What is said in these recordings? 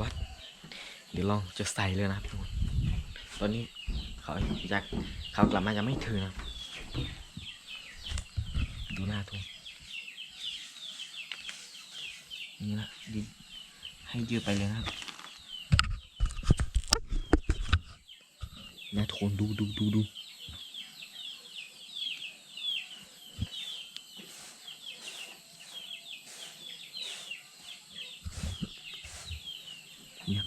ว่าเดี๋ยวลองจะใส่เลยนะครับทุกคนตอนนี้เขาอยากเขากลับมายังไม่ถึงนะดูหน้าทุกคนนี่นะยืดให้ยืดไปเลยนะครับนะทุกคนดูดูดูดูเนี่ย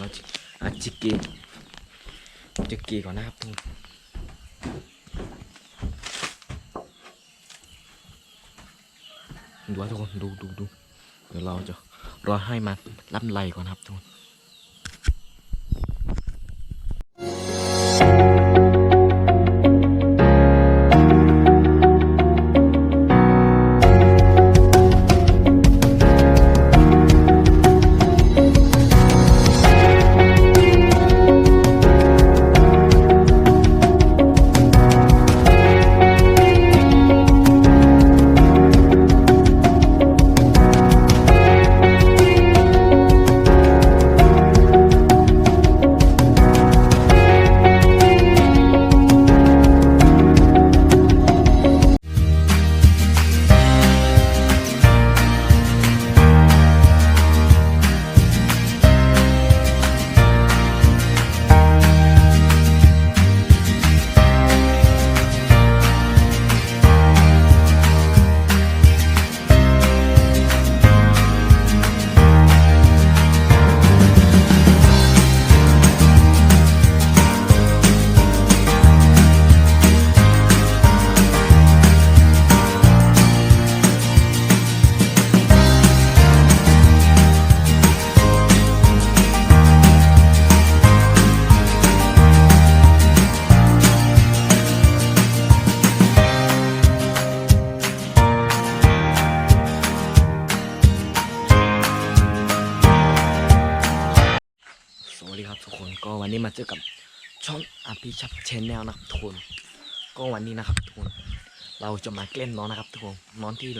เราจะอาจิกเกจิกเกก่อนนะครับทุกคนดูทุกคนดูดูดูเดี๋ยวเราจะรอให้มันรับไหลก่อนครับทุกคน นี้มาเจอกับช่องอภิชับชแนลนะครับทุกคนก็วันนี้นะครับทุกคนเราจะมาเล่นน้องนะครับทุกคนน้องที่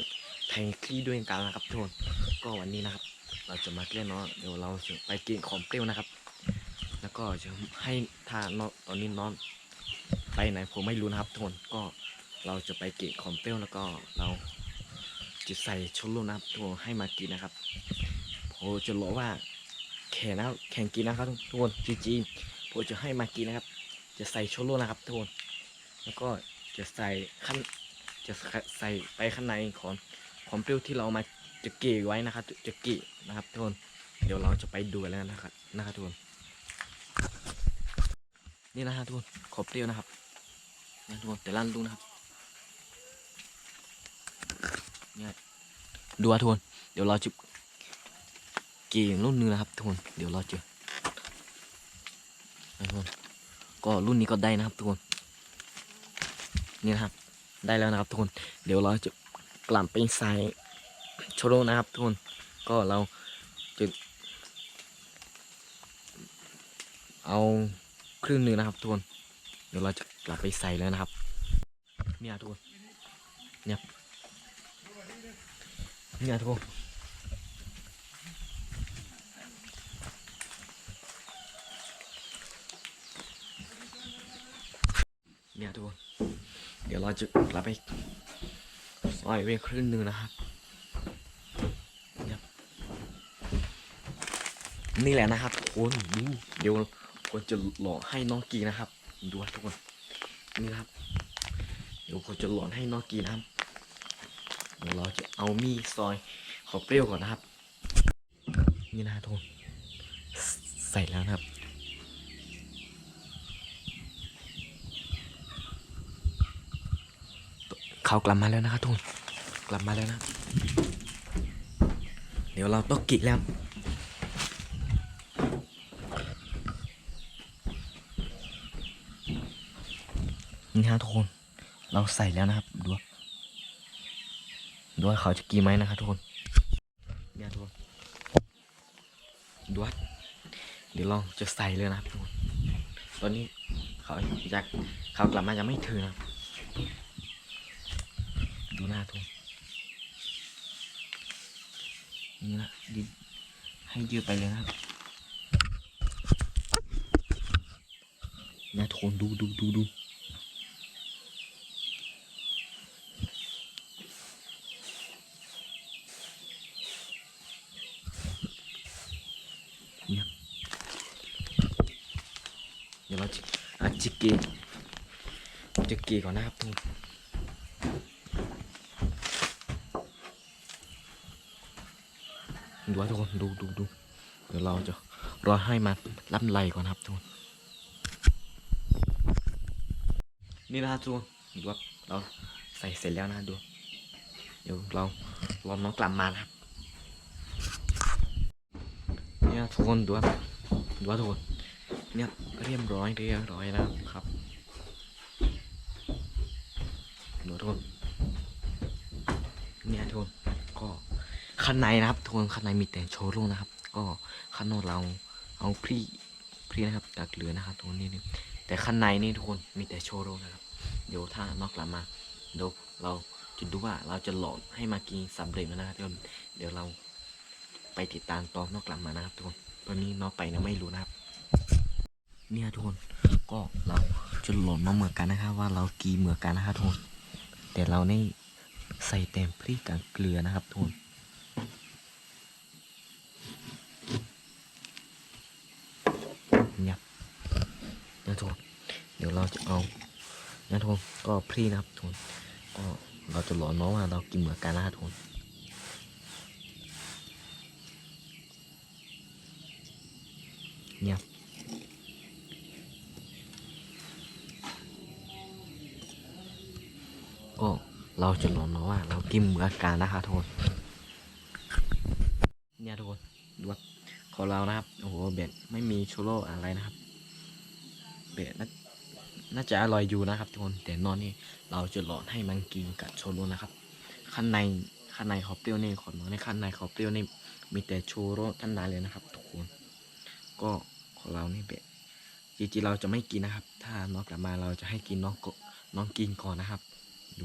แทงคลี่ด้วยกันนะครับทุกคนก็วันนี้นะครับ เราจะมาเล่นน้องเดี๋ยวเราจะไปกินของเปรี้ยวนะครับ แล้วก็จะให้ถ้าน้องตอนนี้น้องไปไหนผมไม่รู้นะครับทุกคนก็เราจะไปกินของเปรี้ยวแล้วก็เราจะใส่ชุดลูกนะครับทุกคนให้มากินนะครับผมจะบอว่า แข่งนะครับแข่งกินนะครับทุกคนจีจีผมจะให้มากินนะครับ จะใส่โชโลนะครับทุกคนแล้วก็จะใส่ขั้นจะใส่ไปข้างในของความเปรี้ยวที่เรามาจะเกลี่ไว้นะครับ จะเกลี่นะครับทุกคนเดี๋ยวเราจะไปดูแล้วนะครับนะครับทุกคนนี่นะฮะทุกคนขอเปรี้ยวนะครับนะทุกคนแต่ลั่นดูนะครับเนี่ยดูอะทุกคนเดี๋ยวเราจะ เกี่รุ่นนึงนะครับทุกคน เดี๋ยวเราเจอทุกคนก็รุ่นนี้ก็ได้นะครับทุกคน นี่นะครับ ได้แล้วนะครับทุกคน เดี๋ยวเราจะกลับไปใส่โชโรนะครับทุกคน ก็เราจะเอาครึ่งหนึ่งนะครับทุกคน เดี๋ยวเราจะกลับไปใส่แล้วนะครับ เนี่ยทุกคน เนี่ยเนี่ยทุกคน เนี่ยทุกคนเดี๋ยวเราจะกลับไปซอยเวครึ่งหนึ่งนะครับเนี่ยนี่แหละนะครับคนดูเดี๋ยวผมจะหลอกให้น้องกีนะครับดูทุกคนนี่นะครับ เดี๋ยวผมจะหลอกให้น้องกีนะครับเดี๋ยวเราจะเอามีซอยขอเปรี้ยวก่อนนะครับ นี่นะทุกคนใส่แล้วนะครับ เขากลับมาแล้วนะครับทุกคนกลับมาแล้วนะ เดี๋ยวเราต้องกิแล้วนี่ฮะทุกคน เราใส่แล้วนะครับดูว่าดูว่าเขาจะกินไหมนะครับทุกคนเนี่ยทุกคนดูว่าเดี๋ยวลองจะใส่เลยนะครับทุกคนตอนนี้เขาอยากเขากลับมายังไม่ถึงนะครับ ดูหน้าทุกคนนี่นะดิให้ยืดไปเลยนะครับนี่ยทุกคนดูดูดูดูเนี่ยเดี๋ยวเราจะอาจิเกจิเกก่อนนะครับทุกคน ดูทุกคนดูดูดูเดี๋ยวเราจะรอให้มันรับไหลก่อนครับทุกคนนี่นะทุกคนดูว่าเราใส่เสร็จแล้วนะดู เดี๋ยวเรารอน้องกลับมานะครับเนี่ยทุกคนดูว่าดูว่าทุกคนเนี่ยเรียบร้อยเรียบร้อยนะครับดูทุกคนเนี่ยทุกคน ข้างในนะครับทุกคนข้างในมีแต่โชว์รูมนะครับ ก็ข้างนอกเราเอาพรีพรีนะครับกับเกลือนะครับทุกคนนี่นี่แต่ข้างในนี่ทุกคนมีแต่โชว์รูมนะครับ เดี๋ยวถ้านอกกลับมาเดี๋ยวเราจะดูว่าเราจะหลอกให้มากินสำเร็จไหมนะครับทุกคนเดี๋ยวเราไปติดตามตอนนอกกลับมานะครับทุกคนตอนนี้นอกไปนะไม่รู้นะครับเนี่ยทุกคนก็เราจะหลอนน้องเหมือนกันนะครับ ว่าเรากีเหมือนกันนะครับทุกคนแต่เรานี่ใส่เต็มพริกกับเกลือนะครับทุกคน เนี่ย นะทุกคนเดี๋ยวเราจะเอานะทุกคนก็พรีนะครับทุกคนก็เราจะหลอกน้องว่าเรากินเหมือนกันนะครับทุกคนเนี่ยก็เราจะหลอกน้องว่าเรากินเหมือนกันนะครับทุกคนเนี่ยทุกคนดูว่าของเรานะครับโอ้โหเบ็ดไม่มีโชโรอะไรนะครับ เบ็ดน่าน่าจะอร่อยอยู่นะครับทุกคนแต่นอนนี่เราจะหลอดให้มันกินกับโชโรนะครับข้างในข้างในเขาเปรี้ยวนี่ของน้องในข้างในเขาเปรี้ยวนี่มีแต่โชโรท่านใดเลยนะครับ ทุกคน ก็ของเรานี่เบ็ดจริงๆเราจะไม่กินนะครับ ถ้าน้องกลับมาเราจะให้กินน้องกน้องกินก่อนนะครับดู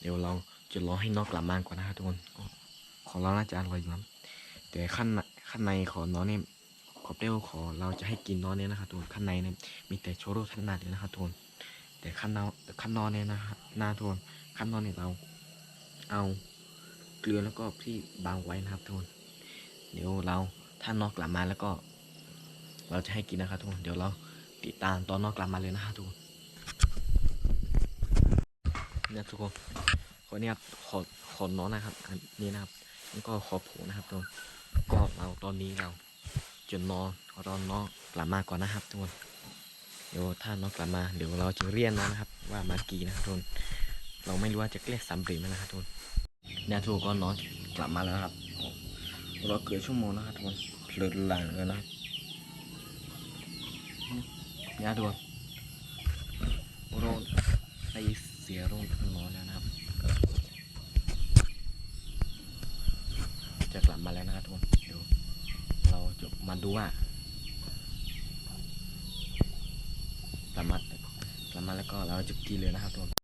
เดี๋ยวเราจะรอให้น้องกลับมาก่อนนะครับทุกคนของเราน่าจะอร่อยอยู่ครับแต่ข้างในข้างในของน้องเนี่ ขอเปรี้ยวขอเราจะให้กินน้องเนี่ยนะครับทุกคนข้างในเนี่ยมีแต่โชโรท่านาดเลยนะครับทุกคนแต่ข้างนอกข้างนอกเนี่ยนะฮะหน้าทุกคนข้างนอกเนี่ยเราเอาเกลือแล้วก็พี่บางไว้นะครับทุกคนเดี๋ยวเราถ้านอกกลับมาแล้วก็ เราจะให้กินนะครับทุกคนเดี๋ยวเราติดตามตอนนอกกลับมาเลยนะครับทุกคนเนี่ยทุกคนคนนี้ครับขอขอน้องนะครับ อันนี้นะครับแล้วก็ขอผูนะครับทุกคนก็เราตอนนี้เรา จะนอนรอน้องกลับมาก่อนนะครับทุกคนเดี๋ยวถ้าน้องกลับมาเดี๋ยวเราจะเรียนน้องนะครับ ว่ามากี่นะครับทุกคนเราไม่รู้ว่าจะเรียกสำเร็จไหมนะครับทุกคนเนี่ยทุกคนน้องกลับมาแล้วครับเราเกือบชั่วโมงนะครับทุกคนเพลิดหลังเลยนะครับเนี่ยทุกคนโรนได้เสียโรนทั้งน้องแล้วนะครับ จะกลับมาแล้วนะครับทุกคนเดี๋ยวเราจะ มาดูว่าประมากลับมาแล้วก็เราจะกินเลยนะครับทุกคน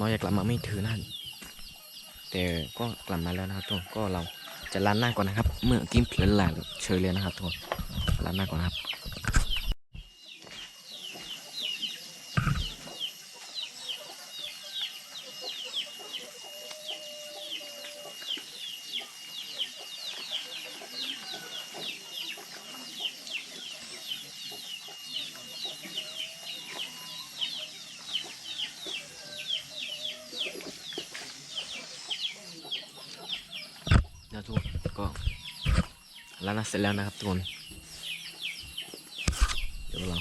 น้อยอยากกลับมาไม่ถือนั่นแต่ก็กลับมาแล้วนะครับทุกคนก็เราจะล้านหน้าก่อนนะครับ เมื่อกินเพลินหลายเฉยเลยนะครับทุกคนล้านหน้าก่อนนะครับ นะทุ กคนก็แล้วนะเสร็จแล้วนะครับทุกคนเดี๋ยวเรา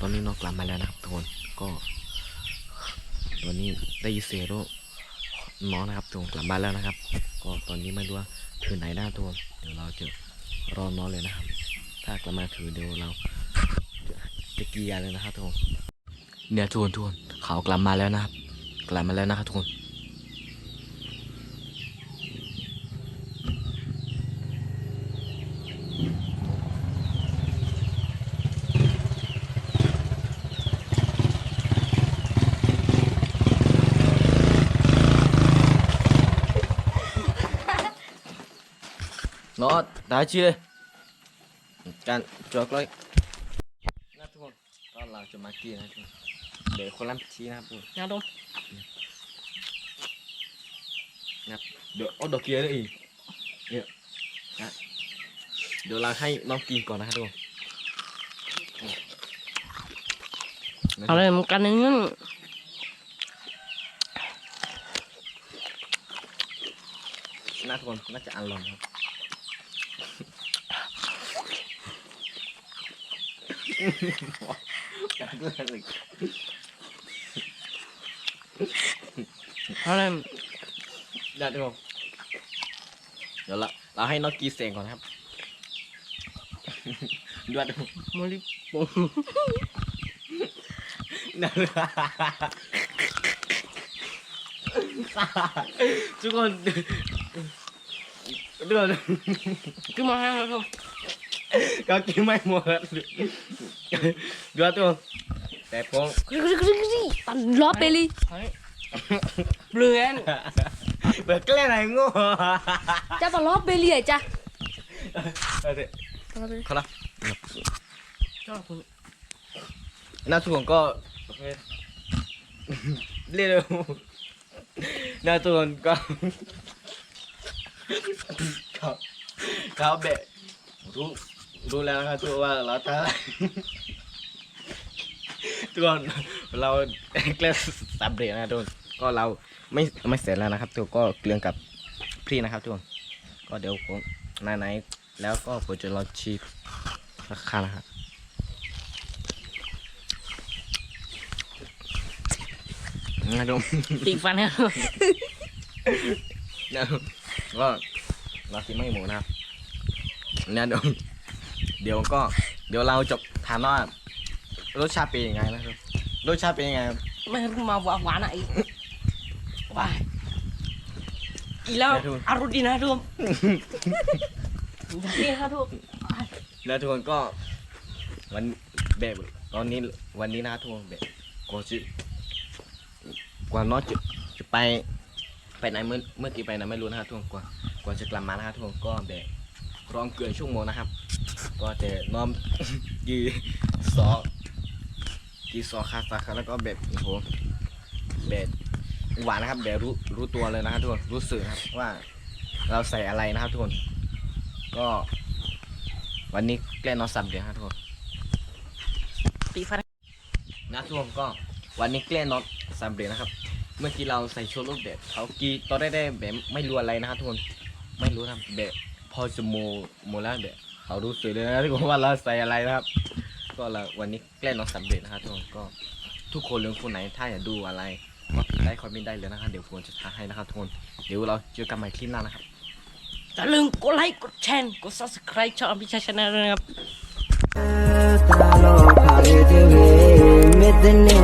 ตอนนี้น้องกลับมาแล้วนะครับทุกคนก็ตอนนี้ได้ยินเสียงแล้วน้องนะครับทุกคนกลับมาแล้วนะครับ ก็ตอนนี้ไม่รู้ว่าถือไหนหน้าทุกคนเดี๋ยวเราจะรอน้องเลยนะครับ ถ้ากลับมาถือเดี๋ยวเราจะจะกียร์เลยนะครับทุกคนเนี่ยทุกคนทุกคนเขากลับมาแล้วนะครับ กลับมาแล้วนะครับทุกคน nó đã chưa can cho coi nè ทุกคนก็เราจะมากินนะทุกคนเดี๋ยวคนละพิธีนะครับทุกคนนะดมนะครับเดี๋ยวเอาดอกเกียร์ด้วยอีกเนี่ยนะเดี๋ยวเราให้น้องกินก่อนนะครับทุกคนนะเอาเลยมันกันนึงน่าทุกคนน่าจะอร่อยครับการเลื อกเลยเอาเลยได้ทุกคนเดี๋ยวเราเราให้น้องกีเสียงก่อนครับด้วยทุกคนมาลิปงนั่นลยทุกคนเดือดขึ้นมาให้เราด มก็กินไม่หมดเดือดทุกคนแต่พงกรึ๊กกรึ๊กกรึ๊กกรึ๊ กตันล้อไปเลยเฮ้ยเปลือนเบิกแกล้งไหนโง่จะมาล้อไปเลยจ้ะเอาสิเขาละชอบคุณน่าทุกคนก็เรียกเลยน่าทุกคนก็เขาเขาเบะรู้รู้แล้วนะครับทุกคนว่าเราถ้าทุกคนเราเกลือสามเบรนะทุกคนก็เราไม่ไม่เสร็จแล้วนะครับทุกคนก็เกลือกับพี่นะครับทุกคนก็เดี๋ยวผมไหนๆแล้วก็ผมจะรอชีพราคานะครับนะดมตีฟันให้เรานะก็เราคิดไม่หมูนะครับนะดม เดี๋ยวก็เดี๋ยวเราจะถามว่ารสชาติเป็นยังไงนะครับรสชาติเป็นยังไงครับไม่รู้มาหวานหวานอะอีกว้ายอีแล้วไม่รู้อร่อยดีนะดมอยากกินครับทุกแล้วทุกคนก็ วันแบบตอนนี้วันนี้นะทุกคนแบบก็จะกว่าน้องจะจะไปไปไหนเมื่อเมื่อกี้ไปไหนไม่รู้นะครับทุกคนกว่ากว่าจะกลับมานะครับทุกคนก็แบบรองเกินชั่วโมงนะครับ ก็จะน้อมกีซอกีซอคาซาคาแล้วก็แบบโอ้โหแบบหวานนะครับแบบรู้รู้ตัวเลยนะครับทุกคนรู้สึกนะครับว่าเราใส่อะไรนะครับทุกคน ก็ วันนี้แกล้งนอนสับเดียวครับทุกคนตีฟันนะทุกคนก็วันนี้แกล้งนอนสับเดียวนะครับ เมื่อกี้เราใส่โชว์รูปแบบเขากีตอนแรกได้แบบไม่รู้อะไรนะครับทุกคนไม่รู้นะแบบพอจะโมโมแล้วแบบ เขารู้สึกเลยนะทุกคนว่าเราใส่อะไรนะครับ ก็เราวันนี้แกล้งนอนสับเดียวนะครับทุกคนก็ทุกคนเรื่องคนไหนถ้าอยากดูอะไรก็พิมพ์ได้คอมเมนต์ได้เลยนะครับเดี๋ยวผมจะทาให้นะครับทุกคนเดี๋ยวเราเจอกันใหม่คลิปหน้านะครับอย่าลืมกดไลค์กดแชร์กด subscribe ช่องพิชาชาแนลด้วยนะครับ Talo khare dewe medne